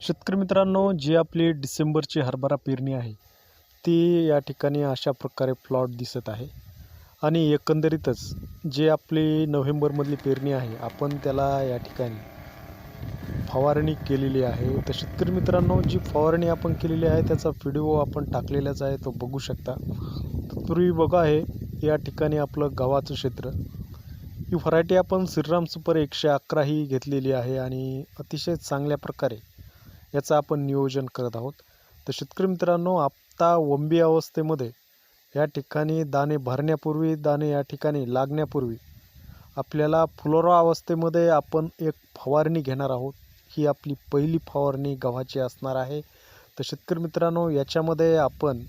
शेतकरी मित्रांनो जी आपली डिसेंबरची हरभरा पेरणी आहे ती या ठिकाणी अशा प्रकारे प्लॉट दिसत आहे. आणि एकंदरीतच जे आपली नोव्हेंबरमधली पेरणी आहे आपण त्याला या ठिकाणी फवारणी केलेली आहे. तर शेतकरी मित्रांनो जी फवारणी आपण केलेली आहे त्याचा व्हिडिओ आपण टाकलेलाच आहे तो बघू शकता. तत्पूर्वी बघा आहे या ठिकाणी आपलं गव्हाचं क्षेत्र. ही व्हरायटी आपण श्रीराम सुपर एकशे अकरा ही घेतलेली आहे आणि अतिशय चांगल्या प्रकारे याचं आपण नियोजन करत आहोत. तर शेतकरी मित्रांनो आत्ता वंबी अवस्थेमध्ये या ठिकाणी दाणे भरण्यापूर्वी दाणे या ठिकाणी लागण्यापूर्वी आपल्याला फुलोरा अवस्थेमध्ये आपण एक फवारणी घेणार आहोत. ही आपली पहिली फवारणी गव्हाची असणार आहे. तर शेतकरी मित्रांनो याच्यामध्ये आपण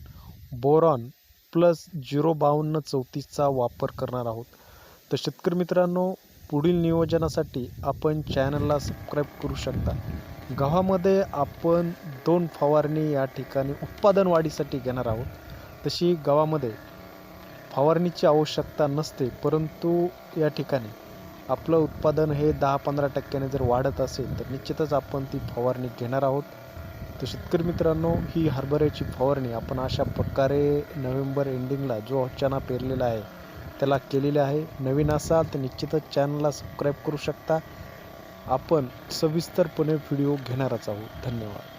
बोरॉन प्लस झिरो बावन्न चौतीसचा वापर करणार आहोत. तर शेतकरी मित्रांनो पुढील नियोजनासाठी आपण चॅनलला सबस्क्राईब करू शकता. गव्हामध्ये आपण दोन फवारणी या ठिकाणी उत्पादन वाढीसाठी घेणार आहोत. तशी गव्हामध्ये फवारणीची आवश्यकता नसते परंतु या ठिकाणी आपलं उत्पादन हे दहा पंधरा टक्क्याने जर वाढत असेल तर निश्चितच आपण ती फवारणी घेणार आहोत. तर शेतकरी मित्रांनो ही हरभऱ्याची फवारणी आपण अशा प्रकारे नोव्हेंबर एंडिंगला जो चणा पेरलेला आहे त्याला केलेले आहे. नवीन असाल तर निश्चितच चॅनलला सबस्क्राईब करू शकता. आपण सविस्तरपणे व्हिडिओ घेणारच आहोत. धन्यवाद.